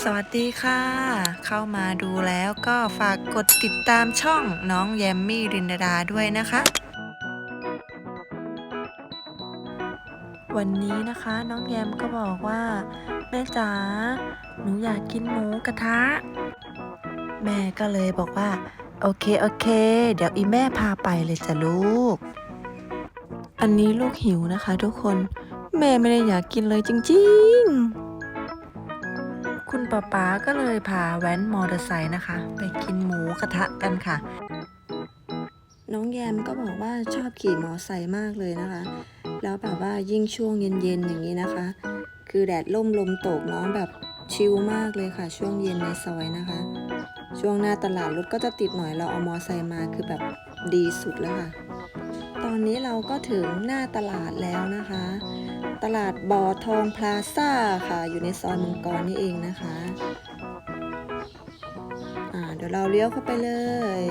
สวัสดีค่ะ เข้ามาดูแล้วก็ฝากกดติดตามช่องน้องแยมมี่รินดาด้วยนะคะ วันนี้นะคะน้องแยมก็บอกว่า แม่จ๋าหนูอยากกินหมูกระทะ แม่ก็เลยบอกว่า โอเค โอเค เดี๋ยวอีแม่พาไปเลยจ้ะลูก อันนี้ลูกหิวนะคะทุกคน แม่ไม่ได้อยากกินเลยจริง ๆ คุณป๊าป๊าก็เลยพาแว้นมอเตอร์ไซค์นะคะ ไปกินหมูกระทะกันค่ะ น้องแยมก็บอกว่าชอบขี่มอไซค์มากเลยนะคะ แล้วแบบว่ายิ่งช่วงเย็นๆอย่างนี้นะคะ คือแดดล่มลมตกน้องแบบชิลมากเลยค่ะ ช่วงเย็นในซอยนะคะ ช่วงหน้าตลาดรถก็จะติดหน่อยเราเอามอไซค์มาคือแบบดีสุดแล้วค่ะ ตอนนี้เราก็ถึงหน้าตลาดแล้วนะคะ ตลาดบ่อทองพลาซ่าค่ะ อยู่ในซอยมังกรนี่เองนะคะอ่าเดี๋ยวเราเลี้ยวเข้าไปเลย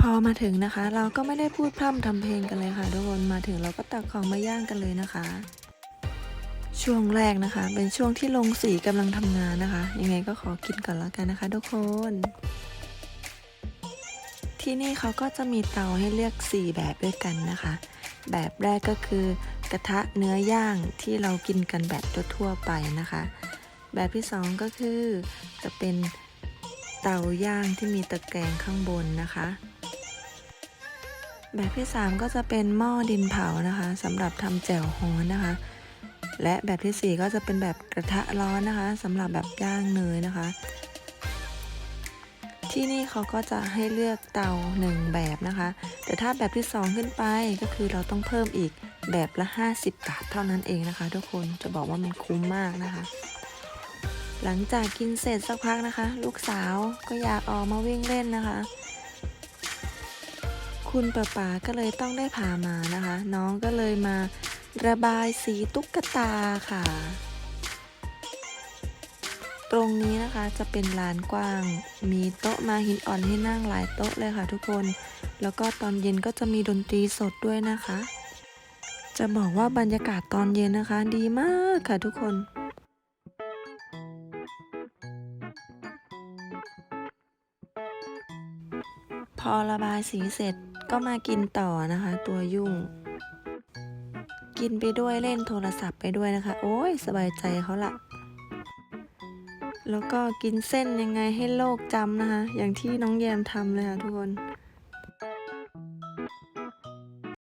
พอมาถึงนะคะ เราก็ไม่ได้พูดพร่ำทำเพลงกันเลยค่ะทุกคนมาถึงเราก็ตักของมาย่างกันเลยนะคะ ช่วงแรกนะคะ เป็นช่วงที่ลงสีกำลังทำงานนะคะ ยังไงก็ขอกินก่อนแล้วกันนะคะ ทุกคน ที่นี่เขาก็จะมีเตาให้เลือก 4 แบบด้วยกันนะคะ แบบแรกก็คือกระทะเนื้อย่างที่เรากินกันแบบทั่วๆไปนะคะ แบบที่สองก็คือจะเป็นเตาย่างที่มีตะแกรงข้างบนนะคะ แบบที่ 3 ก็จะเป็นหม้อดินเผานะคะสำหรับทำแจ่วฮ้อนนะคะ และแบบทีสี่4 ก็จะเป็นแบบกระทะร้อนนะคะสำหรับแบบย่างเนยนะคะ ที่นี่เขาก็จะให้เลือกเตาหนึ่งแบบนะคะ แต่ถ้าแบบที่ 2 ขึ้นไปก็คือเราต้องเพิ่มอีกแบบละ 50 บาทเท่านั้นเองนะคะ ทุกคนจะบอกว่ามันคุ้มมากนะคะ หลังจากกินเสร็จสักพักนะคะ ลูกสาวก็อยากออกมาวิ่งเล่นนะคะ คุณป๋าป๋าก็เลยต้องได้พามานะคะ น้องก็เลยมาระบายสีตุ๊กตาค่ะ ตรงนี้นะคะจะเป็นลานกว้าง มีโต๊ะมาหินอ่อนให้นั่งหลายโต๊ะเลยค่ะทุกคน แล้วก็ตอนเย็นก็จะมีดนตรีสดด้วยนะคะ จะบอกว่าบรรยากาศตอนเย็นนะคะ ดีมากค่ะทุกคนพอระบายสีเสร็จก็มากินต่อนะคะ ตัวยุ่ง กินไปด้วยเล่นโทรศัพท์ไปด้วยนะคะ โอ้ยสบายใจเขาละ แล้วก็กินเส้นยังไงให้โลกจำนะคะ อย่างที่น้องแยมทำเลยค่ะทุกคน